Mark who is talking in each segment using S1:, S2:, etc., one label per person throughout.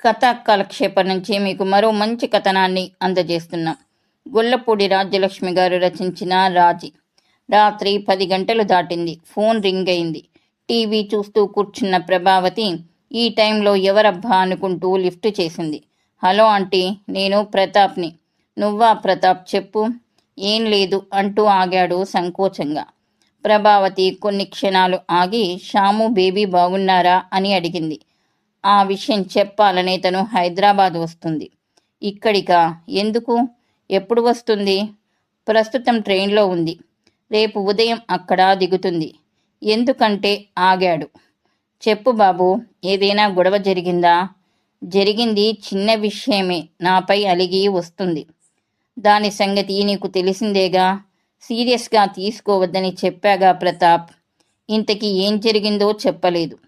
S1: కథా కాలక్షేపం నుంచి మీకు మరో మంచి కథనాన్ని అందజేస్తున్నాం. గొల్లపూడి రాజ్యలక్ష్మి గారు రచించిన రాజీ. రాత్రి పది గంటలు దాటింది. ఫోన్ రింగ్ అయింది. టీవీ చూస్తూ కూర్చున్న ప్రభావతి ఈ టైంలో ఎవరబ్బా అనుకుంటూ లిఫ్ట్ చేసింది. హలో ఆంటీ నేను ప్రతాప్ని. నువ్వా ప్రతాప్ చెప్పు. ఏం లేదు అంటూ ఆగాడు సంకోచంగా. ప్రభావతి కొన్ని క్షణాలు ఆగి షాము బేబీ బాగున్నారా? అని అడిగింది. ఆ విషయం చెప్పాలనే తను హైదరాబాద్ వస్తుంది. ఇక్కడిక? ఎందుకు? ఎప్పుడు వస్తుంది? ప్రస్తుతం ట్రైన్లో ఉంది. రేపు ఉదయం అక్కడ దిగుతుంది. ఎందుకంటే ఆగాడు. చెప్పు బాబు ఏదైనా గొడవ జరిగిందా? జరిగింది చిన్న విషయమే నాపై అలిగి వస్తుంది. దాని సంగతి నీకు తెలిసిందేగా? సీరియస్గా తీసుకోవద్దని చెప్పాగా ప్రతాప్. ఇంతకీ ఏం జరిగిందో చెప్పలేదు.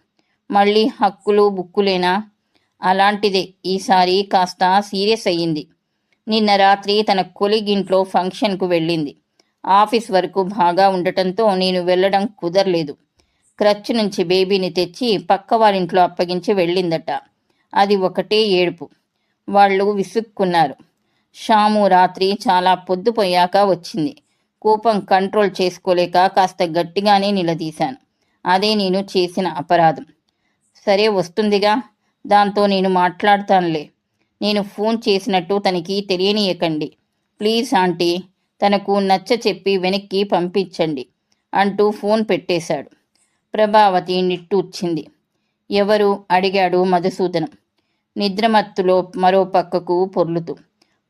S1: మళ్ళీ హక్కులు బుక్కులేనా? అలాంటిదే. ఈసారి కాస్త సీరియస్ అయ్యింది. నిన్న రాత్రి తన కొలిగింట్లో ఫంక్షన్కు వెళ్ళింది. ఆఫీస్ వరకు బాగా ఉండటంతో నేను వెళ్ళడం కుదరలేదు. క్రచ్ నుంచి బేబీని తెచ్చి పక్క వారింట్లో అప్పగించి వెళ్ళిందట. అది ఒకటే ఏడుపు. వాళ్ళు విసుక్కున్నారు. షాము రాత్రి చాలా పొద్దుపోయాక వచ్చింది. కోపం కంట్రోల్ చేసుకోలేక కాస్త గట్టిగానే నిలదీశాను. అదే నేను చేసిన అపరాధం. సరే వస్తుందిగా. దాంతో నేను మాట్లాడతానులే. నేను ఫోన్ చేసినట్టు తనకి తెలియనీయకండి. ప్లీజ్ ఆంటీ తనకు నచ్చ చెప్పి వెనక్కి పంపించండి అంటూ ఫోన్ పెట్టేశాడు. ప్రభావతి నిట్టూర్చింది. ఎవరు? అడిగాడు మధుసూదనం. నిద్రమత్తులో మరో పక్కకు పొర్లుతూ.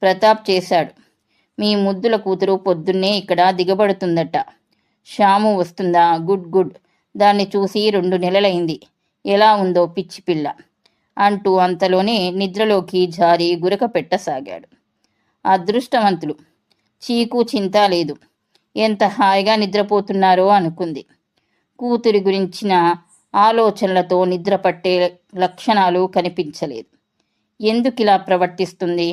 S1: ప్రతాప్ చేశాడు. మీ ముద్దుల కూతురు పొద్దున్నే ఇక్కడ దిగబడుతుందట. షాము వస్తుందా? Good good. దాన్ని చూసి రెండు నెలలైంది. ఎలా ఉందో పిచ్చి పిల్ల అంటూ అంతలోనే నిద్రలోకి జారి గురక పెట్టసాగాడు. అదృష్టవంతులు. చీకు చింత లేదు. ఎంత హాయిగా నిద్రపోతున్నారో అనుకుంది. కూతురి గురించిన ఆలోచనలతో నిద్ర పట్టే లక్షణాలు కనిపించలేదు. ఎందుకిలా ప్రవర్తిస్తుంది?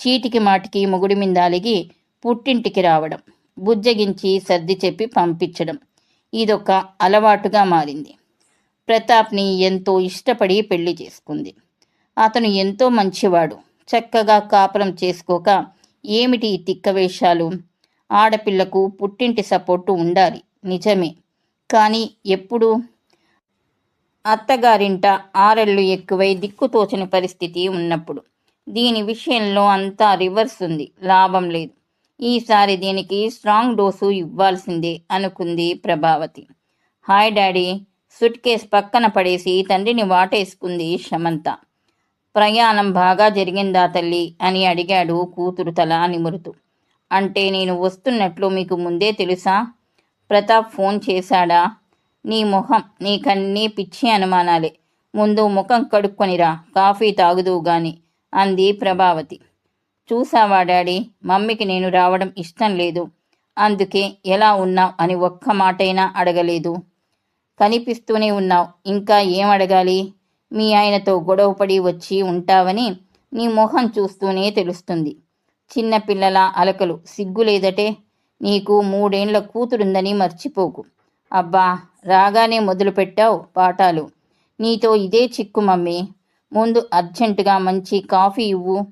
S1: చీటికి మాటికి మొగుడి మీద అలిగి పుట్టింటికి రావడం బుజ్జగించి సర్ది చెప్పి పంపించడం ఇదొక అలవాటుగా మారింది. ప్రతాప్ని ఎంతో ఇష్టపడి పెళ్ళి చేసుకుంది. అతను ఎంతో మంచివాడు. చక్కగా కాపురం చేసుకోక ఏమిటి ఈ తిక్క వేషాలు? ఆడపిల్లకు పుట్టింటి సపోర్టు ఉండాలి. నిజమే. కానీ ఎప్పుడు? అత్తగారింట ఆరెళ్ళు ఎక్కువై దిక్కుతోచని పరిస్థితి ఉన్నప్పుడు. దీని విషయంలో అంతా రివర్స్ ఉంది. లాభం లేదు. ఈసారి దీనికి స్ట్రాంగ్ డోసు ఇవ్వాల్సిందే అనుకుంది Prabhavati. Hi daddy. Suit case పక్కన పడేసి తండ్రిని వాటేసుకుంది శమంత ప్రయాణం బాగా జరిగిందా తల్లి? అని అడిగాడు కూతురు తల నిమురుతూ అంటే నేను వస్తున్నట్లు మీకు ముందే తెలుసా? ప్రతాప్ ఫోన్ చేశాడా? నీ మొహం నీకన్నీ పిచ్చి అనుమానాలే. ముందు ముఖం కడుక్కొనిరా కాఫీ తాగుదువు గాని అంది ప్రభావతి. చూసావా డాడీ మమ్మీకి నేను రావడం ఇష్టం లేదు. అందుకే ఎలా ఉన్నావు అని ఒక్క మాటైనా అడగలేదు. కనిపిస్తూనే ఉన్నావు. ఇంకా ఏం అడగాలి? మీ ఆయనతో గొడవపడి వచ్చి ఉంటావని నీ మొహం చూస్తూనే తెలుస్తుంది. చిన్నపిల్లల అలకలు సిగ్గులేదటే నీకు మూడేండ్ల కూతురుందని మర్చిపోకు. అబ్బా రాగానే మొదలుపెట్టావు పాఠాలు. నీతో ఇదే చిక్కు మమ్మీ. ముందు అర్జెంటుగా మంచి కాఫీ ఇవ్వు.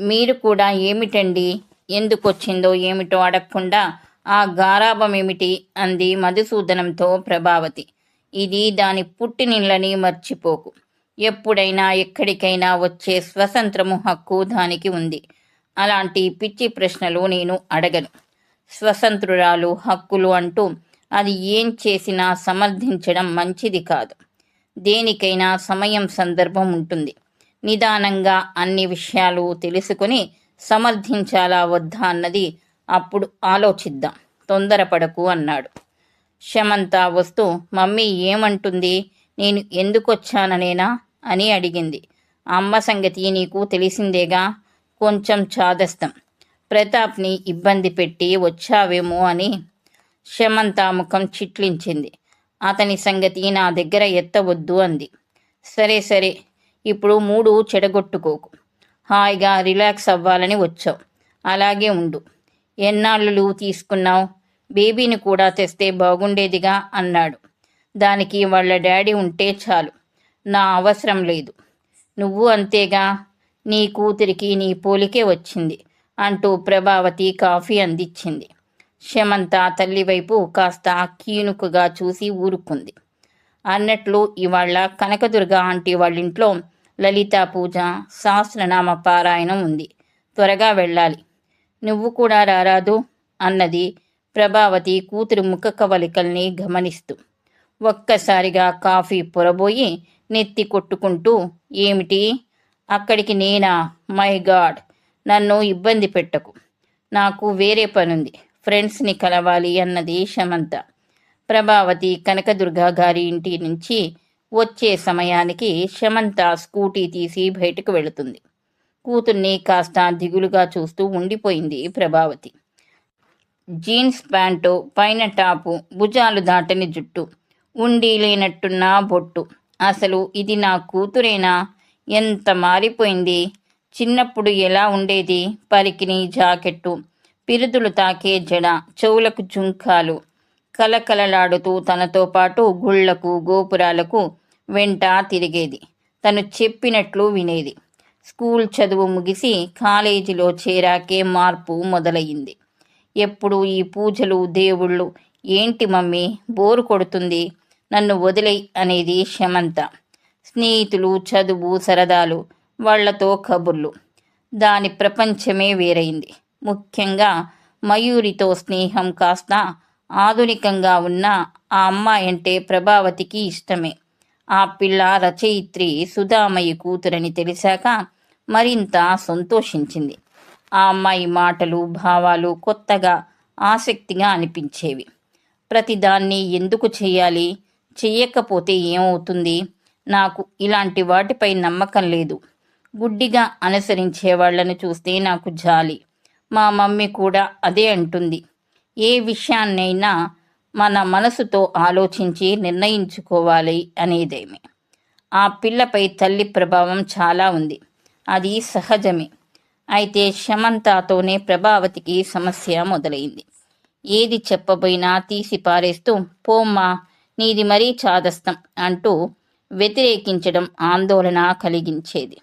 S1: మీరు కూడా ఏమిటండి? ఎందుకు వచ్చిందో ఏమిటో అడగకుండా ఆ గారాభమేమిటి? అంది మధుసూదనంతో ప్రభావతి. ఇది దాని పుట్టినిళ్ళని మర్చిపోకు. ఎప్పుడైనా ఎక్కడికైనా వచ్చే స్వతంత్రము హక్కు దానికి ఉంది. అలాంటి పిచ్చి ప్రశ్నలు నేను అడగను. స్వతంత్రురాలు హక్కులు అంటూ అది ఏం చేసినా సమర్థించడం మంచిది కాదు. దేనికైనా సమయం సందర్భం ఉంటుంది. నిదానంగా అన్ని విషయాలు తెలుసుకుని సమర్థించాలా వద్దా అన్నది అప్పుడు ఆలోచిద్దాం. తొందరపడకు అన్నాడు. శమంత వస్తూ మమ్మీ ఏమంటుంది? నేను ఎందుకొచ్చాననేనా? అని అడిగింది. అమ్మ సంగతి నీకు తెలిసిందేగా? కొంచెం చాదస్తం. ప్రతాప్ని ఇబ్బంది పెట్టి వచ్చావేమో అని శమంత ముఖం చిట్లించింది. అతని సంగతి నా దగ్గర ఎత్తవద్దు అంది. సరే సరే. ఇప్పుడు మూడు చెడగొట్టుకోకు. హాయిగా రిలాక్స్ అవ్వాలని వచ్చావు. అలాగే ఉండు. ఎన్నాళ్ళు తీసుకున్నావు? బేబీని కూడా తెస్తే బాగుండేదిగా అన్నాడు. దానికి వాళ్ళ డాడీ ఉంటే చాలు. నా అవసరం లేదు. నువ్వు అంతేగా? నీ కూతురికి నీ పోలికే వచ్చింది అంటూ ప్రభావతి కాఫీ అందించింది. శమంత తల్లివైపు కాస్త కీనుకగా చూసి ఊరుకుంది. అన్నట్లు ఇవాళ కనకదుర్గ ఆంటీ వాళ్ళింట్లో లలితా పూజ సహస్రనామ పారాయణం ఉంది. త్వరగా వెళ్ళాలి. నువ్వు కూడా రారాదు అన్నది ప్రభావతి కూతురు ముఖ కవలికల్ని గమనిస్తూ. ఒక్కసారిగా కాఫీ పొరబోయి నెత్తి కొట్టుకుంటూ ఏమిటి? అక్కడికి నేనా? My god! నన్ను ఇబ్బంది పెట్టకు. నాకు వేరే పనుంది. ఫ్రెండ్స్ని కలవాలి అన్నది శమంత. ప్రభావతి కనకదుర్గ గారి ఇంటి నుంచి వచ్చే సమయానికి శమంత స్కూటీ తీసి బయటకు వెళుతుంది. కూతుర్ని కాస్త దిగులుగా చూస్తూ ఉండిపోయింది ప్రభావతి. జీన్స్ ప్యాంటు పైన టాపు భుజాలు దాటని జుట్టు ఉండి లేనట్టున్న బొట్టు. అసలు ఇది నా కూతురేనా? ఎంత మారిపోయింది? చిన్నప్పుడు ఎలా ఉండేది? పరికిని జాకెట్టు పిరుదులు తాకే జడ చెవులకు జుంకాలు కలకలలాడుతూ తనతో పాటు గుళ్ళకు గోపురాలకు వెంట తిరిగేది. తను చెప్పినట్లు వినేది. స్కూల్ చదువు ముగిసి కాలేజీలో చేరాకే మార్పు మొదలయ్యింది. ఎప్పుడు ఈ పూజలు దేవుళ్ళు ఏంటి మమ్మీ బోరు కొడుతుంది నన్ను వదిలే అనేది శమంత. స్నేహితులు చదువు సరదాలు వాళ్ళతో కబుర్లు. దాని ప్రపంచమే వేరైంది. ముఖ్యంగా మయూరితో స్నేహం కాస్త ఆధునికంగా ఉన్న ఆ అమ్మాయి అంటే ప్రభావతికి ఇష్టమే. ఆ పిల్ల రచయిత్రి సుధామయ్య కూతురని తెలిసాక మరింత సంతోషించింది. ఆ అమ్మాయి మాటలు భావాలు కొత్తగా ఆసక్తిగా అనిపించేవి. ప్రతిదాన్ని ఎందుకు చేయాలి చెయ్యకపోతే ఏమవుతుంది? నాకు ఇలాంటి వాటిపై నమ్మకం లేదు. గుడ్డిగా అనుసరించే వాళ్ళను చూస్తే నాకు జాలి. మా మమ్మీ కూడా అదే అంటుంది. ఏ విషయాన్నైనా మన మనసుతో ఆలోచించి నిర్ణయించుకోవాలి అనేదేమి. ఆ పిల్లపై తల్లి ప్రభావం చాలా ఉంది. అది సహజమే. అయితే శమంతాతోనే ప్రభావతికి సమస్య మొదలైంది. ఏది చెప్పబోయినా తీసి పారేస్తూ పోమ్మా నీది మరీ చాదస్తం అంటూ వ్యతిరేకించడం ఆందోళన కలిగించేది.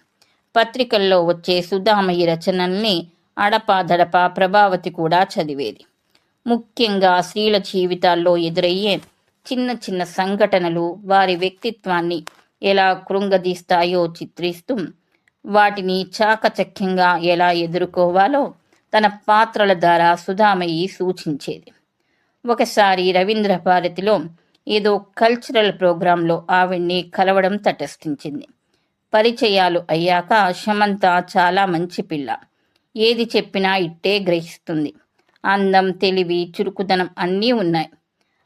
S1: పత్రికల్లో వచ్చే సుధామయ్య రచనల్ని అడపాదడపా ప్రభావతి కూడా చదివేది. ముఖ్యంగా స్త్రీల జీవితాల్లో ఎదురయ్యే చిన్న చిన్న సంఘటనలు వారి వ్యక్తిత్వాన్ని ఎలా కృంగదీస్తాయో చిత్రిస్తూ వాటిని చాకచక్యంగా ఎలా ఎదుర్కోవాలో తన పాత్రల ద్వారా సుధామయ్యి సూచించేది. ఒకసారి రవీంద్ర భారతిలో ఏదో కల్చరల్ ప్రోగ్రాంలో ఆవిడ్ని కలవడం తటస్థించింది. పరిచయాలు అయ్యాక శమంత చాలా మంచి పిల్ల. ఏది చెప్పినా ఇట్టే గ్రహిస్తుంది. అందం తెలివి చురుకుదనం అన్నీ ఉన్నాయి.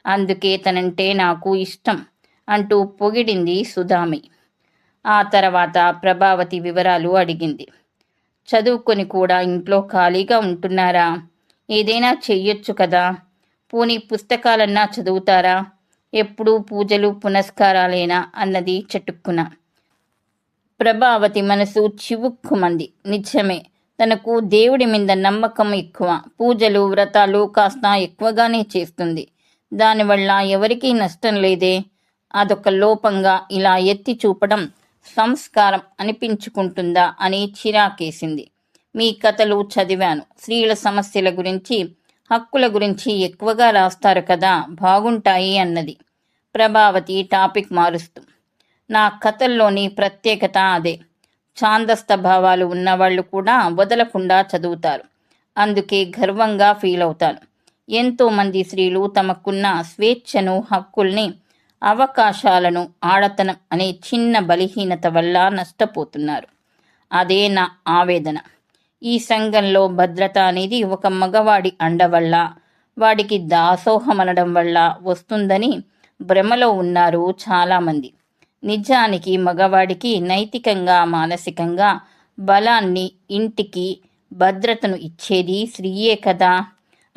S1: అందుకే తనంటే నాకు ఇష్టం అంటూ పొగిడింది సుధామి ఆ తర్వాత ప్రభావతి వివరాలు అడిగింది. చదువుకొని కూడా ఇంట్లో ఖాళీగా ఉంటున్నారా? ఏదైనా చెయ్యొచ్చు కదా. పోనీ పుస్తకాలన్నా చదువుతారా? ఎప్పుడూ పూజలు పునస్కారాలేనా? అన్నది చటుక్కున. ప్రభావతి మనసు చివుక్కుమంది. నిజమే తనకు దేవుడి మీద నమ్మకం ఎక్కువ. పూజలు వ్రతాలు కాస్త ఎక్కువగానే చేస్తుంది. దానివల్ల ఎవరికీ నష్టం లేదే? అదొక లోపంగా ఇలా ఎత్తి చూపడం సంస్కారం అనిపించుకుంటుందా అని చిరాకేసింది. మీ కథలు చదివాను. స్త్రీల సమస్యల గురించి హక్కుల గురించి ఎక్కువగా రాస్తారు కదా బాగుంటాయి అన్నది. ప్రభావతి టాపిక్ మారుస్తూ నా కథల్లోని ప్రత్యేకత అదే. ఛాందస్థ భావాలు ఉన్నవాళ్ళు కూడా వదలకుండా చదువుతారు. అందుకే గర్వంగా ఫీల్ అవుతాను ఎంతోమంది స్త్రీలు తమకున్న స్వేచ్ఛను హక్కుల్ని అవకాశాలను ఆడతనం అనే చిన్న బలహీనత వల్ల నష్టపోతున్నారు. అదే నా ఆవేదన. ఈ సంఘంలో భద్రత అనేది ఒక మగవాడి అండ వల్ల వాడికి దాసోహమనడం వల్ల వస్తుందని భ్రమలో ఉన్నారు చాలామంది. నిజానికి మగవాడికి నైతికంగా మానసికంగా బలాన్ని ఇంటికి భద్రతను ఇచ్చేది స్త్రీయే కదా.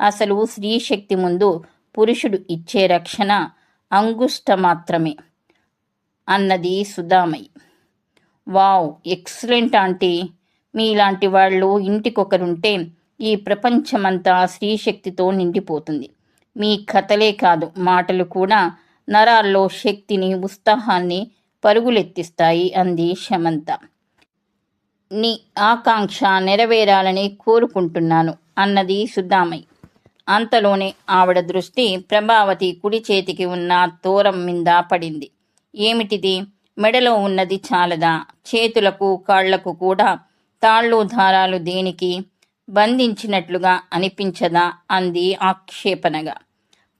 S1: అసలు స్త్రీ శక్తి ముందు పురుషుడు ఇచ్చే రక్షణ అంగుష్ట మాత్రమే అన్నది సుధామయ్య. Wow excellent aunty. మీలాంటి వాళ్ళు ఇంటికొకరుంటే ఈ ప్రపంచమంతా స్త్రీశక్తితో నిండిపోతుంది. మీ కథలే కాదు మాటలు కూడా నరాల్లో శక్తిని ఉత్సాహాన్ని పరుగులెత్తిస్తాయి అంది శమంత. నీ ఆకాంక్ష నెరవేరాలని కోరుకుంటున్నాను అన్నది సుద్దామయ్య అంతలోనే ఆవిడ దృష్టి ప్రభావతి కుడి చేతికి ఉన్న తోరం మీద పడింది. ఏమిటిది? మెడలో ఉన్నది చాలదా? చేతులకు కాళ్ళకు కూడా తాళ్ళు దారాలు దేనికి? బంధించినట్లుగా అనిపించదా? అంది ఆక్షేపణగా.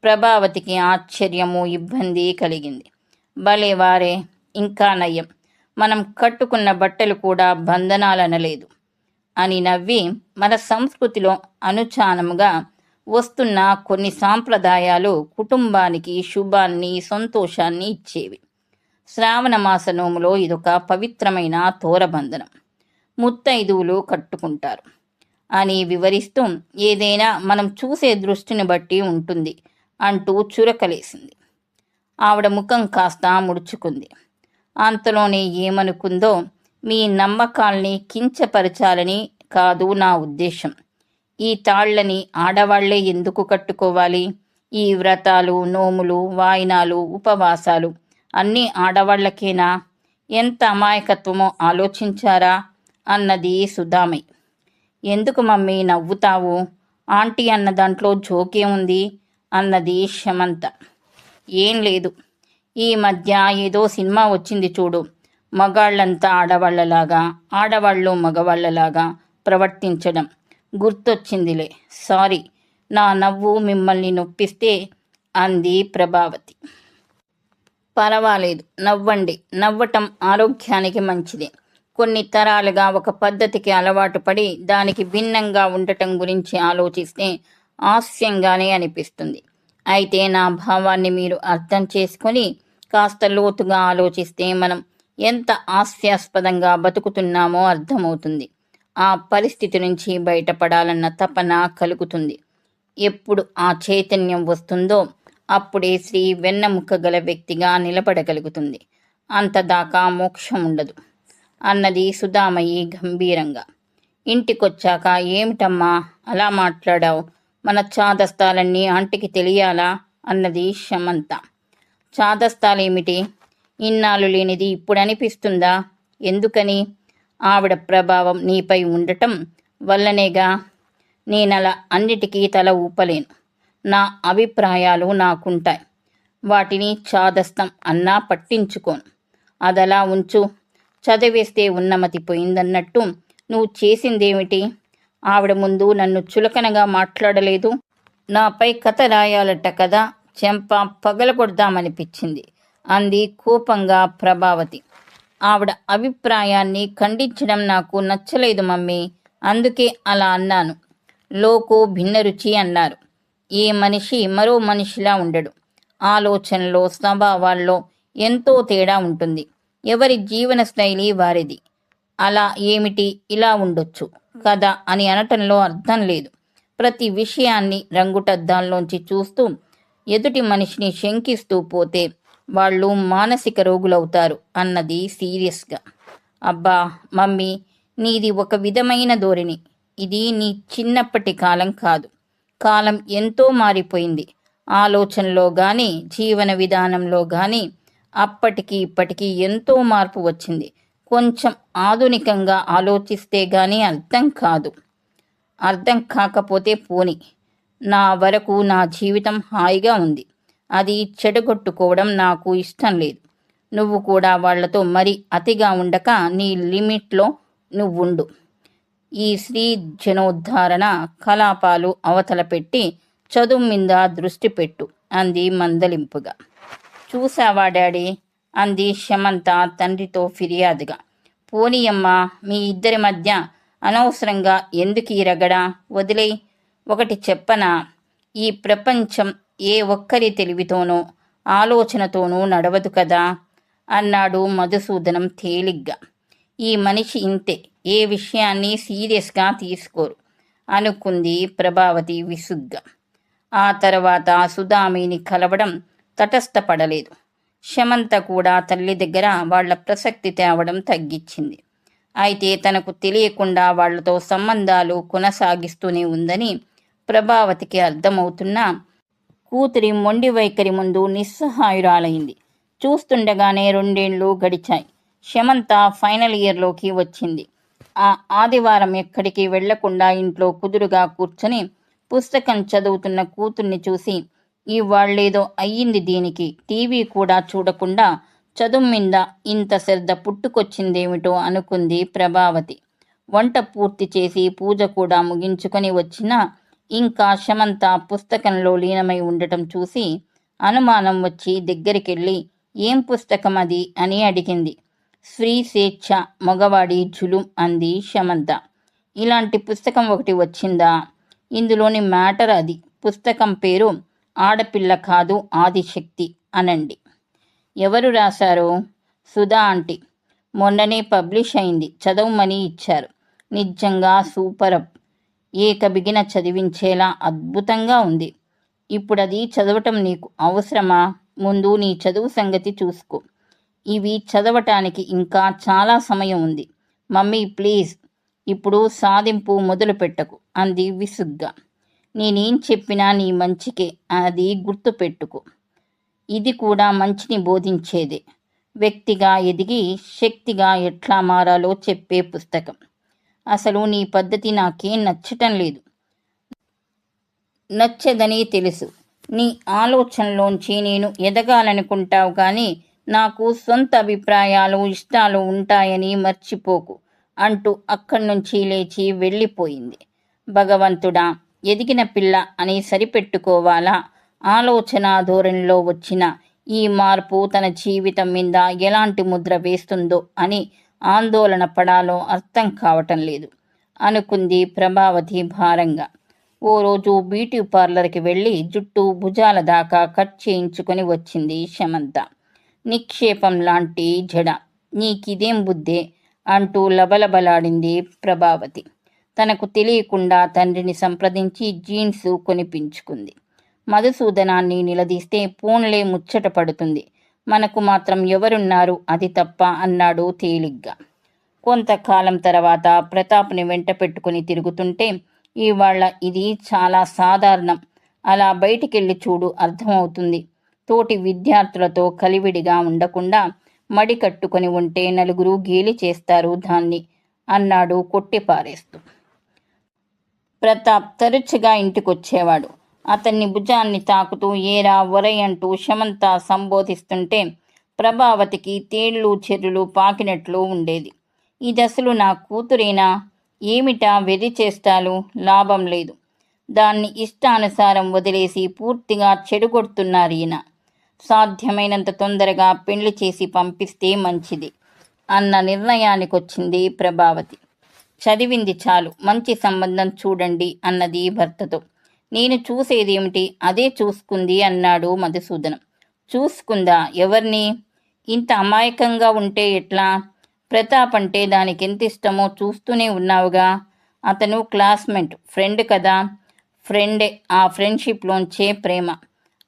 S1: ప్రభావతికి ఆశ్చర్యము ఇబ్బంది కలిగింది. భలే వారే ఇంకా నయం. మనం కట్టుకున్న బట్టలు కూడా బంధనాలనలేదు. అని నవ్వి మన సంస్కృతిలో అనుచానముగా వస్తున్న కొన్ని సాంప్రదాయాలు కుటుంబానికి శుభాన్ని సంతోషాన్ని ఇచ్చేవి. శ్రావణ మాస నోములో ఇదొక పవిత్రమైన తోరబంధనం. ముత్తైదువులు కట్టుకుంటారు. అని వివరిస్తూ ఏదైనా మనం చూసే దృష్టిని బట్టి ఉంటుంది అంటూ చురకలేసింది. ఆవిడ ముఖం కాస్త ముడుచుకుంది. అంతలోనే ఏమనుకుందో మీ నమ్మకాల్ని కించపరచాలని కాదు నా ఉద్దేశం. ఈ తాళ్ళని ఆడవాళ్ళే ఎందుకు కట్టుకోవాలి? ఈ వ్రతాలు నోములు వాయినాలు ఉపవాసాలు అన్నీ ఆడవాళ్ళకేనా? ఎంత అమాయకత్వమో ఆలోచించారా? అన్నది సుధామై ఎందుకు మమ్మీ నవ్వుతావు? ఆంటీ అన్న దాంట్లో జోకే ఉంది అన్నది శమంత ఏం లేదు. ఈ మధ్య ఏదో సినిమా వచ్చింది చూడు. మగాళ్ళంతా ఆడవాళ్ళలాగా ఆడవాళ్ళు మగవాళ్ళలాగా ప్రవర్తించడం. గుర్తొచ్చిందిలే. సారీ నా నవ్వు మిమ్మల్ని నొప్పిస్తే అంది ప్రభావతి. పర్వాలేదు నవ్వండి. నవ్వటం ఆరోగ్యానికి మంచిది. కొన్ని తరాలుగా ఒక పద్ధతికి అలవాటు పడి దానికి భిన్నంగా ఉండటం గురించి ఆలోచిస్తే హాస్యంగానే అనిపిస్తుంది. అయితే నా భావాన్ని మీరు అర్థం చేసుకొని కాస్త లోతుగా ఆలోచిస్తే మనం ఎంత హాస్యాస్పదంగా బతుకుతున్నామో అర్థమవుతుంది. ఆ పరిస్థితి నుంచి బయటపడాలన్న తపన కలుగుతుంది. ఎప్పుడు ఆ చైతన్యం వస్తుందో అప్పుడే శ్రీ వెన్నముక్క గల వ్యక్తిగా నిలబడగలుగుతుంది. అంతదాకా మోక్షం ఉండదు. అన్నది సుధామయ్యి గంభీరంగా. ఇంటికొచ్చాక ఏమిటమ్మా అలా మాట్లాడావు? మన చాదస్తాలన్నీ ఆంటికి తెలియాలా? అన్నది శమంత. చాదస్తాలేమిటి? ఇన్నాళ్ళు లేనిది ఇప్పుడు అనిపిస్తుందా? ఎందుకని? ఆవిడ ప్రభావం నీపై ఉండటం వల్లనేగా నేనలా అన్నిటికీ తల ఊపలేను. నా అభిప్రాయాలు నాకుంటాయి. వాటిని చాదస్తం అన్నా పట్టించుకోను. అదలా ఉంచు. చదివేస్తే ఉన్నమతి పోయిందన్నట్టు నువ్వు చేసిందేమిటి? ఆవిడ ముందు నన్ను చులకనగా మాట్లాడలేదు. నాపై కథ రాయాలట కదా. చెంప పగలగొడదామనిపించింది. అంది కోపంగా ప్రభావతి. ఆవిడ అభిప్రాయాన్ని ఖండించడం నాకు నచ్చలేదు మమ్మీ. అందుకే అలా అన్నాను. లోకు భిన్న రుచి అన్నారు. ఏ మనిషి మరో మనిషిలా ఉండడు. ఆలోచనలో స్వభావాల్లో ఎంతో తేడా ఉంటుంది. ఎవరి జీవన శైలి వారిది. అలా ఏమిటి? ఇలా ఉండొచ్చు కదా అని అనటంలో అర్థం లేదు. ప్రతి విషయాన్ని రంగుటద్దాల్లోంచి చూస్తూ ఎదుటి మనిషిని శంకిస్తూ పోతే వాళ్ళు మానసిక రోగులవుతారు అన్నది సీరియస్గా. అబ్బా మమ్మీ నీది ఒక విధమైన ధోరణి. ఇది నీ చిన్నప్పటి కాలం కాదు. కాలం ఎంతో మారిపోయింది. ఆలోచనలో కానీ జీవన విధానంలో కానీ అప్పటికి ఇప్పటికీ ఎంతో మార్పు వచ్చింది. కొంచెం ఆధునికంగా ఆలోచిస్తే కానీ అర్థం కాదు. అర్థం కాకపోతే పోని. నా వరకు నా జీవితం హాయిగా ఉంది. అది చెడగొట్టుకోవడం నాకు ఇష్టం లేదు. నువ్వు కూడా వాళ్ళతో మరి అతిగా ఉండక నీ లిమిట్లో నువ్వుండు. ఈ స్త్రీ జనోద్ధారణ కలాపాలు అవతల పెట్టి చదువు మీద దృష్టి పెట్టు అంది మందలింపుగా. చూసావా డాడీ? అంది శమంత తండ్రితో ఫిర్యాదుగా. పోనీయమ్మ మీ ఇద్దరి మధ్య అనవసరంగా ఎందుకు ఈ రగడా? వదిలే ఒకటి చెప్పనా? ఈ ప్రపంచం ఏ ఒక్కరి తెలివితోనో ఆలోచనతోనూ నడవదు కదా? అన్నాడు మధుసూదనం తేలిగ్గా. ఈ మనిషి ఇంతే ఏ విషయాన్ని సీరియస్గా తీసుకోరు అనుకుంది ప్రభావతి విసుగ్గా. ఆ తర్వాత సుధామిని కలవడం తటస్థపడలేదు. శమంత కూడా తల్లి దగ్గర వాళ్ళ ప్రసక్తి తేవడం తగ్గించింది. అయితే తనకు తెలియకుండా వాళ్ళతో సంబంధాలు కొనసాగిస్తూనే ఉందని ప్రభావతికి అర్థమవుతున్నా కూతురి మొండి వైఖరి ముందు నిస్సహాయురాలైంది. చూస్తుండగానే రెండేళ్ళు గడిచాయి. శమంత ఫైనల్ ఇయర్లోకి వచ్చింది. ఆ ఆదివారం ఎక్కడికి వెళ్ళకుండా ఇంట్లో కుదురుగా కూర్చొని పుస్తకం చదువుతున్న కూతుర్ని చూసి ఈ అయ్యింది దీనికి. టీవీ కూడా చూడకుండా చదువు మీద ఇంత శ్రద్ధ పుట్టుకొచ్చిందేమిటో అనుకుంది ప్రభావతి. వంట పూర్తి చేసి పూజ కూడా ముగించుకొని వచ్చినా ఇంకా శమంత పుస్తకంలో లీనమై ఉండటం చూసి అనుమానం వచ్చి దగ్గరికెళ్ళి ఏం పుస్తకం అది? అని అడిగింది. స్త్రీ స్వేచ్ఛ మగవాడి జులుం అంది శమంత. ఇలాంటి పుస్తకం ఒకటి వచ్చిందా? ఇందులోని మ్యాటర్ అది. పుస్తకం పేరు ఆడపిల్ల కాదు ఆదిశక్తి అనండి. ఎవరు రాశారు? సుధా ఆంటీ. మొన్ననే పబ్లిష్ అయింది. చదవమని ఇచ్చారు. నిజంగా సూపర్ అప్ ఏక బిగిన చదివించేలా అద్భుతంగా ఉంది. ఇప్పుడు అది చదవటం నీకు అవసరమా? ముందు నీ చదువు సంగతి చూసుకో. ఇవి చదవటానికి ఇంకా చాలా సమయం ఉంది. మమ్మీ ప్లీజ్ ఇప్పుడు సాధింపు మొదలు పెట్టకు అంది విసుగ్గా. నేనేం చెప్పినా నీ మంచికే అది గుర్తుపెట్టుకో ఇది కూడా మంచిని బోధించేదే. వ్యక్తిగా ఎదిగి శక్తిగా ఎట్లా మారాలో చెప్పే పుస్తకం. అసలు నీ పద్ధతి నాకేం నచ్చటం లేదు. నచ్చదని తెలుసు. నీ ఆలోచనలోంచి నేను ఎదగాలనుకుంటావు కానీ నాకు సొంత అభిప్రాయాలు ఇష్టాలు ఉంటాయని మర్చిపోకు అంటూ అక్కడి నుంచి లేచి వెళ్ళిపోయింది. భగవంతుడా ఎదిగిన పిల్ల అని సరిపెట్టుకోవాలా? ఆలోచన ధోరణిలో వచ్చిన ఈ మార్పు తన జీవితం మీద ఎలాంటి ముద్ర వేస్తుందో అని ఆందోళన పడాలో అర్థం కావటం లేదు. అనుకుంది ప్రభావతి భారంగా. ఓ రోజు బ్యూటీ పార్లర్కి వెళ్ళి జుట్టు భుజాల దాకా కట్ చేయించుకొని వచ్చింది శమంత. నిక్షేపం లాంటి జడ. నీకిదేం బుద్ధే? అంటూ లబలబలాడింది ప్రభావతి. తనకు తెలియకుండా తండ్రిని సంప్రదించి జీన్స్ కొనిపించుకుంది. మధుసూదనాన్ని నిలదీస్తే పూన్లే ముచ్చట పడుతుంది. మనకు మాత్రం ఎవరున్నారు? అది తప్ప అన్నాడు తేలిగ్గా. కొంతకాలం తర్వాత ప్రతాప్ని వెంట పెట్టుకుని తిరుగుతుంటే ఇవాళ ఇది చాలా సాధారణం. అలా బయటికెళ్ళి చూడు అర్థమవుతుంది. తోటి విద్యార్థులతో కలివిడిగా ఉండకుండా మడి కట్టుకొని ఉంటే నలుగురు గేలి చేస్తారు దాన్ని అన్నాడు కొట్టిపారేస్తూ. ప్రతాప్ తరచుగా ఇంటికొచ్చేవాడు. అతన్ని భుజాన్ని తాకుతూ ఏరా ఒరై అంటూ శమంత సంబోధిస్తుంటే ప్రభావతికి తేళ్ళు చెర్రులు పాకినట్లు ఉండేది. ఈ దశలు నా కూతురేనా? ఏమిటా వెది చేస్తాలు లాభం లేదు. దాన్ని ఇష్టానుసారం వదిలేసి పూర్తిగా చెడుగొడుతున్నారు ఈయన. సాధ్యమైనంత తొందరగా పెళ్ళి చేసి పంపిస్తే మంచిది అన్న నిర్ణయానికొచ్చింది ప్రభావతి. చదివింది చాలు. మంచి సంబంధం చూడండి అన్నది భర్తతో. నేను చూసేదేమిటి? అదే చూసుకుంది అన్నాడు మధుసూదనం. చూసుకుందా? ఎవరిని? ఇంత అమాయకంగా ఉంటే ఎట్లా? ప్రతాప్ అంటే దానికి ఎంత ఇష్టమో చూస్తూనే ఉన్నావుగా. అతను క్లాస్మేట్ ఫ్రెండ్ కదా. ఫ్రెండే ఆ ఫ్రెండ్షిప్లోంచే ప్రేమ.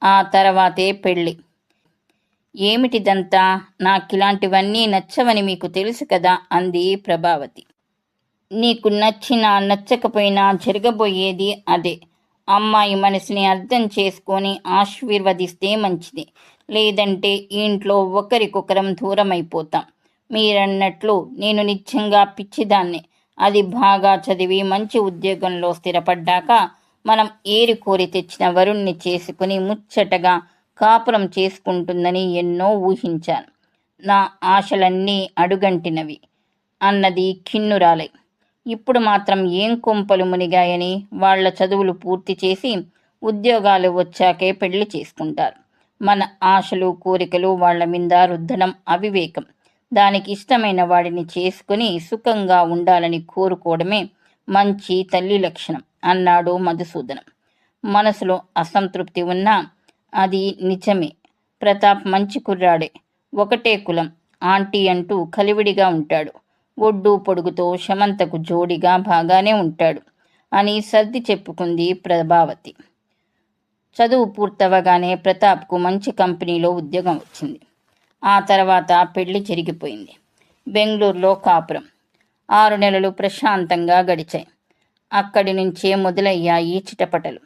S1: ఆ తర్వాతే పెళ్ళి. ఏమిటిదంతా? నాకిలాంటివన్నీ నచ్చవని మీకు తెలుసు కదా? అంది ప్రభావతి. నీకు నచ్చినా నచ్చకపోయినా జరగబోయేది అదే. అమ్మాయి మనసుని అర్థం చేసుకొని ఆశీర్వదిస్తే మంచిది. లేదంటే ఇంట్లో ఒకరికొకరం దూరం అయిపోతాం మీరన్నట్లు నేను నిత్యంగా పిచ్చిదాన్ని. అది బాగా చదివి మంచి ఉద్యోగంలో స్థిరపడ్డాక మనం ఏరి కోరి తెచ్చిన వరుణ్ణి చేసుకుని ముచ్చటగా కాపురం చేసుకుంటుందని ఎన్నో ఊహించాను. నా ఆశలన్నీ అడుగంటినవి. అన్నది కిన్నురాలై. ఇప్పుడు మాత్రం ఏం కొంపలు మునిగాయని వాళ్ళ చదువులు పూర్తి చేసి ఉద్యోగాలు వచ్చాకే పెళ్ళి చేసుకుంటారు. మన ఆశలు కోరికలు వాళ్ళ మీద రుద్దడం అవివేకం. దానికి ఇష్టమైన వాడిని చేసుకుని సుఖంగా ఉండాలని కోరుకోవడమే మంచి తల్లి లక్షణం అన్నాడు మధుసూదనం. మనసులో అసంతృప్తి ఉన్నా అది నిజమే. ప్రతాప్ మంచి కుర్రాడే. ఒకటే కులం. ఆంటీ అంటూ కలివిడిగా ఉంటాడు. ఒడ్డు పొడుగుతో శమంతకు జోడిగా బాగానే ఉంటాడు అని సర్ది చెప్పుకుంది ప్రభావతి. చదువు పూర్తవగానే ప్రతాప్కు మంచి కంపెనీలో ఉద్యోగం వచ్చింది. ఆ తర్వాత పెళ్ళి జరిగిపోయింది. బెంగళూరులో కాపురం. ఆరు నెలలు ప్రశాంతంగా గడిచాయి. అక్కడి నుంచే మొదలయ్యాయి చిటపటలు.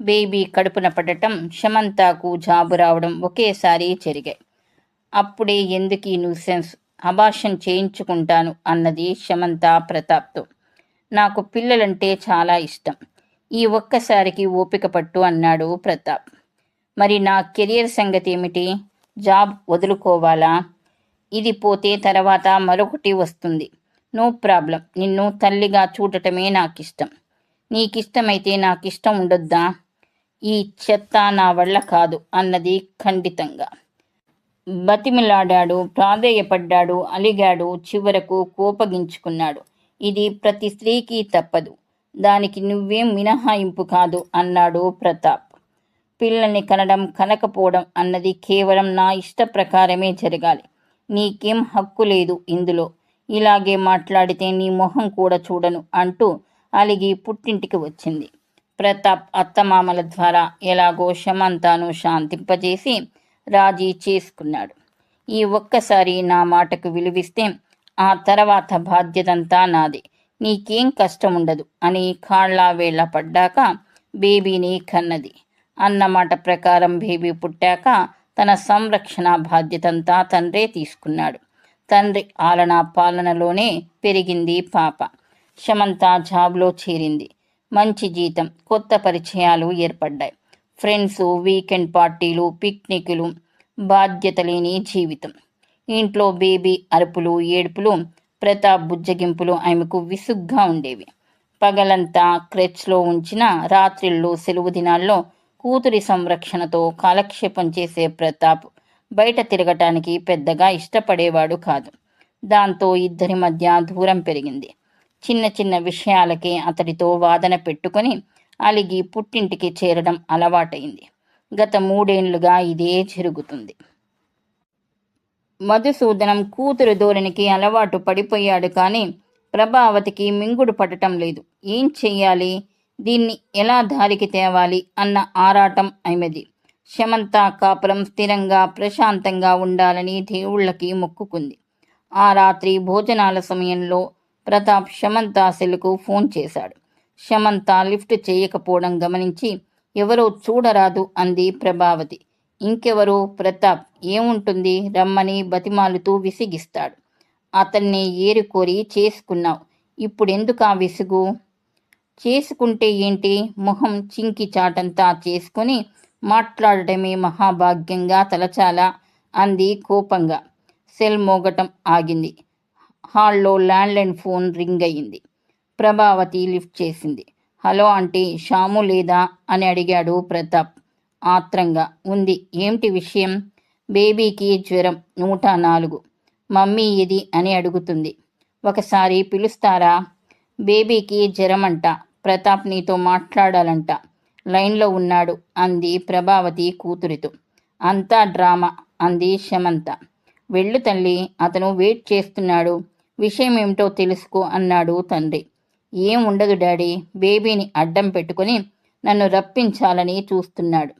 S1: బేబీ కడుపున పడటం శమంతాకు జాబు రావడం ఒకేసారి జరిగాయి. అప్పుడే ఎందుకు ఈ న్యూసెన్స్ అభాషం చేయించుకుంటాను అన్నది శమంత ప్రతాప్తో. నాకు పిల్లలంటే చాలా ఇష్టం. ఈ ఒక్కసారికి ఓపిక పట్టు అన్నాడు ప్రతాప్. మరి నా కెరియర్ సంగతి ఏమిటి? జాబ్ వదులుకోవాలా? ఇది పోతే తర్వాత మరొకటి వస్తుంది. No problem. నిన్ను తల్లిగా చూడటమే నాకిష్టం. నీకిష్టమైతే నాకిష్టం ఉండొద్దా? ఈ చెత్త నా వల్ల కాదు అన్నది ఖండితంగా. బతిమిలాడాడు ప్రాధేయపడ్డాడు అలిగాడు చివరకు కోపగించుకున్నాడు. ఇది ప్రతి స్త్రీకి తప్పదు. దానికి నువ్వేం మినహాయింపు కాదు అన్నాడు ప్రతాప్. పిల్లల్ని కనడం కనకపోవడం అన్నది కేవలం నా ఇష్ట ప్రకారమే జరగాలి. నీకేం హక్కు లేదు ఇందులో. ఇలాగే మాట్లాడితే నీ మొహం కూడా చూడను అంటూ అలిగి పుట్టింటికి వచ్చింది. ప్రతాప్ అత్తమామల ద్వారా ఎలాగో శమంతాను శాంతింపజేసి రాజీ చేసుకున్నాడు. ఈ ఒక్కసారి నా మాటకు విలువిస్తే ఆ తర్వాత బాధ్యతంతా నాది. నీకేం కష్టం ఉండదు అని కాళ్ళ వేళ్ళ పడ్డాక బేబీని కన్నది. అన్నమాట ప్రకారం బేబీ పుట్టాక తన సంరక్షణ బాధ్యతంతా తండ్రే తీసుకున్నాడు. తండ్రి ఆలన పాలనలోనే పెరిగింది పాప. శమంత జాబ్లో చేరింది. మంచి జీతం కొత్త పరిచయాలు ఏర్పడ్డాయి. ఫ్రెండ్స్ వీకెండ్ పార్టీలు పిక్నిక్లు బాధ్యత లేని జీవితం. ఇంట్లో బేబీ అరుపులు ఏడుపులు ప్రతాప్ బుజ్జగింపులు ఆమెకు విసుగ్గా ఉండేవి. పగలంతా క్రెచ్లో ఉంచిన రాత్రిళ్ళు సెలవు దినాల్లో కూతురి సంరక్షణతో కాలక్షేపం చేసే ప్రతాప్ బయట తిరగటానికి పెద్దగా ఇష్టపడేవాడు కాదు. దాంతో ఇద్దరి మధ్య దూరం పెరిగింది. చిన్న చిన్న విషయాలకే అతడితో వాదన పెట్టుకొని అలిగి పుట్టింటికి చేరడం అలవాటైంది. గత మూడేండ్లుగా ఇదే జరుగుతుంది. మధుసూదనం కూతురు ధోరణికి అలవాటు పడిపోయాడు కానీ ప్రభావతికి మింగుడు పడటం లేదు. ఏం చెయ్యాలి? దీన్ని ఎలా దారికి తేవాలి? అన్న ఆరాటం ఆమెది శమంత కాపురం స్థిరంగా ప్రశాంతంగా ఉండాలని దేవుళ్ళకి మొక్కుకుంది. ఆ రాత్రి భోజనాల సమయంలో ప్రతాప్ శమంత సెల్కు ఫోన్ చేశాడు. శమంత లిఫ్ట్ చేయకపోవడం గమనించి ఎవరో చూడరాదు అంది ప్రభావతి. ఇంకెవరో? ప్రతాప్ ఏముంటుంది? రమ్మని బతిమాలుతూ విసిగిస్తాడు. అతన్ని ఏరుకోరి చేసుకున్నావు. ఇప్పుడెందుకు ఆ విసుగు? చేసుకుంటే ఏంటి? మొహం చింకి చాటంతా చేసుకుని మాట్లాడటమే మహాభాగ్యంగా తలచాలా అంది కోపంగా. సెల్ మోగటం ఆగింది. హాల్లో ల్యాండ్లైన్ ఫోన్ రింగ్ అయింది ప్రభావతి లిఫ్ట్ చేసింది. హలో ఆంటీ షాము లేదా? అని అడిగాడు ప్రతాప్. ఆత్రంగా ఉంది. ఏమిటి విషయం? బేబీకి జ్వరం నూట నాలుగు. మమ్మీ ఇది? అని అడుగుతుంది. ఒకసారి పిలుస్తారా? బేబీకి జ్వరం అంట ప్రతాప్ నీతో మాట్లాడాలంట. లైన్లో ఉన్నాడు అంది ప్రభావతి కూతురితో. అంతా డ్రామా అంది శమంత వెళ్ళు తల్లి అతను వెయిట్ చేస్తున్నాడు. విషయం ఏమిటో తెలుసుకో అన్నాడు తండ్రి. ఏం ఉండదు డాడీ. బేబీని అడ్డం పెట్టుకొని నన్ను రప్పించాలని చూస్తున్నాడు.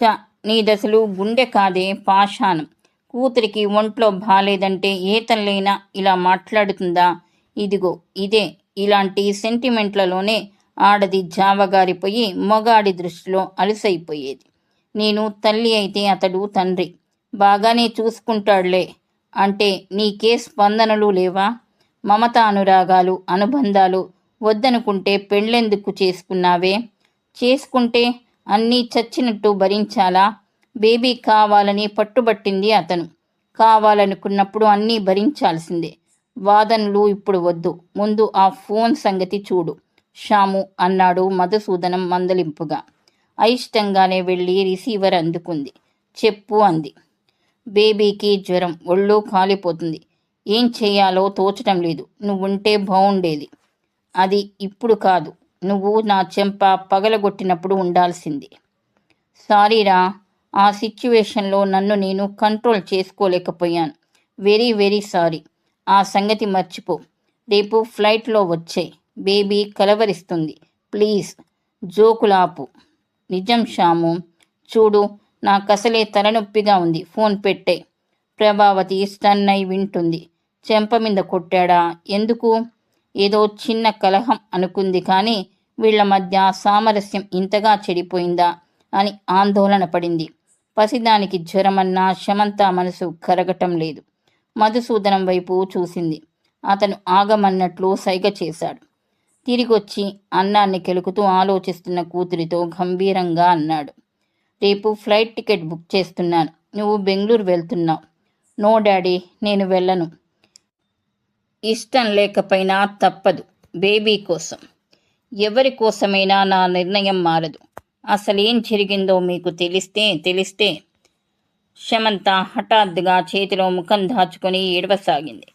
S1: చ నీ దశలు గుండె కాదే పాషాణం. కూతురికి ఒంట్లో బాలేదంటే ఏ తల్లైనా ఇలా మాట్లాడుతుందా? ఇదిగో ఇదే. ఇలాంటి సెంటిమెంట్లలోనే ఆడది జావగారిపోయి మొగాడి దృష్టిలో అలసైపోయేది. నేను తల్లి అయితే అతడు తండ్రి. బాగానే చూసుకుంటాడులే. అంటే నీకే స్పందనలు లేవా? మమత అనురాగాలు అనుబంధాలు వద్దనుకుంటే పెళ్ళెందుకు చేసుకున్నావే? చేసుకుంటే అన్నీ చచ్చినట్టు భరించాలా? బేబీ కావాలని పట్టుబట్టింది అతను. కావాలనుకున్నప్పుడు అన్నీ భరించాల్సిందే. వాదనలు ఇప్పుడు వద్దు. ముందు ఆ ఫోన్ సంగతి చూడు. షాము అన్నాడు మధుసూదనం మందలింపుగా. అయిష్టంగానే వెళ్ళి రిసీవర్ అందుకుంది. చెప్పు అంది. బేబీకి జ్వరం ఒళ్ళు కాలిపోతుంది. ఏం చేయాలో తోచటం లేదు. నువ్వుంటే బాగుండేది అది ఇప్పుడు కాదు. నువ్వు నా చెంప పగలగొట్టినప్పుడు ఉండాల్సింది. సారీరా ఆ సిచ్యువేషన్లో నన్ను నేను కంట్రోల్ చేసుకోలేకపోయాను. Very very sorry. ఆ సంగతి మర్చిపో. రేపు ఫ్లైట్లో వచ్చే. బేబీ కలవరిస్తుంది. ప్లీజ్ జోకులాపు నిజం షాము చూడు నాకసలే తలనొప్పిగా ఉంది. ఫోన్ పెట్టే. ప్రభావతి స్టన్ అయి వింటుంది. చెంప మీద కొట్టాడా? ఎందుకు? ఏదో చిన్న కలహం అనుకుంది కానీ వీళ్ళ మధ్య సామరస్యం ఇంతగా చెడిపోయిందా అని ఆందోళన పడింది. పసిదానికి జ్వరమన్నా శమంతా మనసు కరగటం లేదు. మధుసూదనం వైపు చూసింది. అతను ఆగమన్నట్లు సైగ చేశాడు. తిరిగొచ్చి అన్నాన్ని కెలుకుతూ ఆలోచిస్తున్న కూతురితో గంభీరంగా అన్నాడు. రేపు ఫ్లైట్ టికెట్ బుక్ చేస్తున్నాను. నువ్వు బెంగళూరు వెళ్తున్నావు. నో డాడీ నేను వెళ్ళను. ఇష్టం లేకపోయినా తప్పదు బేబీ కోసం. ఎవరి కోసమైనా నా నిర్ణయం మారదు. అసలేం జరిగిందో మీకు తెలిస్తే తెలిస్తే. శమంత హఠాత్తుగా చేతిలో ముఖం దాచుకొని ఏడవసాగింది.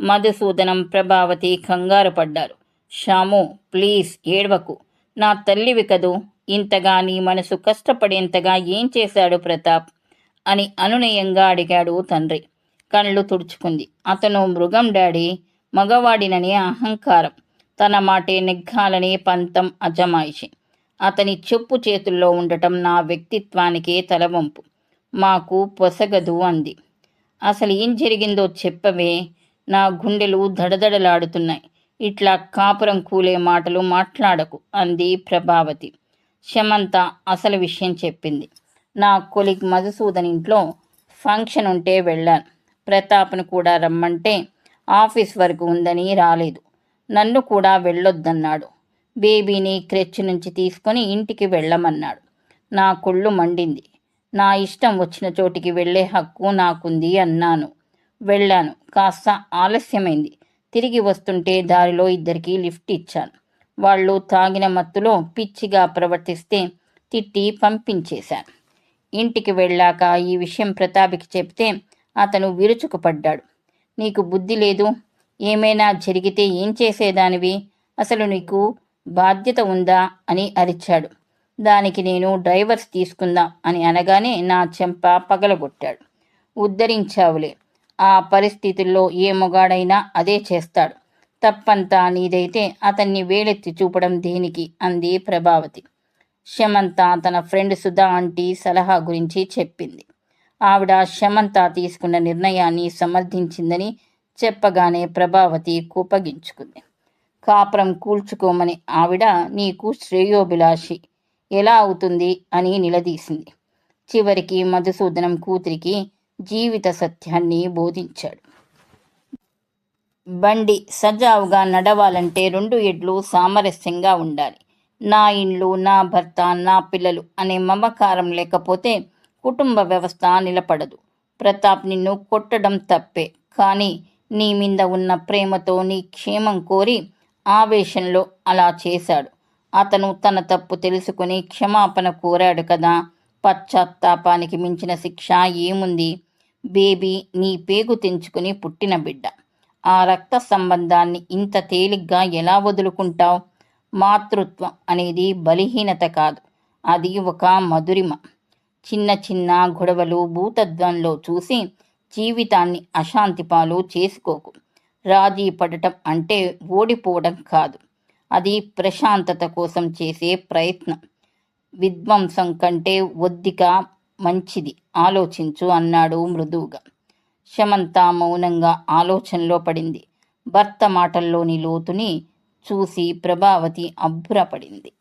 S1: మధుసూదనం ప్రభావతి కంగారు పడ్డారు. షాము ప్లీజ్ ఏడవకు. నా తల్లివి కదూ ఇంతగా నీ మనసు కష్టపడేంతగా ఏం చేశాడు ప్రతాప్? అని అనునయంగా అడిగాడు తండ్రి. కళ్ళు తుడుచుకుంది. అతను మృగం డాడీ మగవాడినని అహంకారం. తన మాటే నెగ్గాలని పంతం అజమాయిషి. అతని చెప్పు చేతుల్లో ఉండటం నా వ్యక్తిత్వానికే తలవంపు. మాకు పొసగదు అంది. అసలు ఏం జరిగిందో చెప్పవే. నా గుండెలు దడదడలాడుతున్నాయి. ఇట్లా కాపురం కూలే మాటలు మాట్లాడకు అంది ప్రభావతి. శమంత అసలు విషయం చెప్పింది. నా కొలిగ్ మధుసూదన్ ఇంట్లో ఫంక్షన్ ఉంటే వెళ్ళాను. ప్రతాప్ను కూడా రమ్మంటే ఆఫీస్ వరకు ఉందని రాలేదు. నన్ను కూడా వెళ్ళొద్దన్నాడు. బేబీని క్రెచ్ నుంచి తీసుకొని ఇంటికి వెళ్ళమన్నాడు. నా కొళ్ళు మండింది. నా ఇష్టం వచ్చిన చోటికి వెళ్ళే హక్కు నాకుంది అన్నాను. వెళ్ళాను. కాస్త ఆలస్యమైంది. తిరిగి వస్తుంటే దారిలో ఇద్దరికి లిఫ్ట్ ఇచ్చాను. వాళ్ళు తాగిన మత్తులో పిచ్చిగా ప్రవర్తిస్తే తిట్టి పంపించేశాను. ఇంటికి వెళ్ళాక ఈ విషయం ప్రతాప్కి చెప్తే అతను విరుచుకుపడ్డాడు. నీకు బుద్ధి లేదు. ఏమైనా జరిగితే ఏం చేసేదానివి? అసలు నీకు బాధ్యత ఉందా? అని అరిచాడు. దానికి నేను డ్రైవర్స్ తీసుకుందాం అని అనగానే నా చెంప పగలగొట్టాడు. ఉద్ధరించావులే. ఆ పరిస్థితుల్లో ఏ మొగాడైనా అదే చేస్తాడు. తప్పంతా నీదైతే అతన్ని వేలెత్తి చూపడం దేనికి? అంది ప్రభావతి. శమంత తన ఫ్రెండ్ సుధా ఆంటీ సలహా గురించి చెప్పింది. ఆవిడ శమంత తీసుకున్న నిర్ణయాన్ని సమర్థించిందని చెప్పగానే ప్రభావతి కూపగించుకుంది. కాపురం కూల్చుకోమని ఆవిడ నీకు శ్రేయోభిలాషి ఎలా అవుతుంది అని నిలదీసింది. చివరికి మధుసూదనం కూతురికి జీవిత సత్యాన్ని బోధించాడు. బండి సజావుగా నడవాలంటే రెండు ఎడ్లు సామరస్యంగా ఉండాలి. నా ఇండ్లు నా భర్త నా పిల్లలు అనే మమకారం లేకపోతే కుటుంబ వ్యవస్థ నిలబడదు. ప్రతాప్ నిన్ను కొట్టడం తప్పే. కానీ నీ మీద ఉన్న ప్రేమతో నీ క్షేమం కోరి ఆవేశంలో అలా చేశాడు. అతను తన తప్పు తెలుసుకుని క్షమాపణ కోరాడు కదా. పశ్చాత్తాపానికి మించిన శిక్ష ఏముంది? బేబీ నీ పేగు తెంచుకుని పుట్టిన బిడ్డ. ఆ రక్త సంబంధాన్ని ఇంత తేలిగ్గా ఎలా వదులుకుంటావు? మాతృత్వం అనేది బలహీనత కాదు. అది ఒక మధురిమ. చిన్న చిన్న గొడవలు భూతద్వంలో చూసి జీవితాన్ని అశాంతి పాలు చేసుకోకు. రాజీ పడటం అంటే ఓడిపోవడం కాదు. అది ప్రశాంతత కోసం చేసే ప్రయత్నం. విధ్వంసం కంటే ఒద్దిక మంచిది ఆలోచించు అన్నాడు మృదువుగా. శమంత మౌనంగా ఆలోచనలో పడింది. భర్త మాటల్లోని లోతుని చూసి ప్రభావతి అబ్బురపడింది.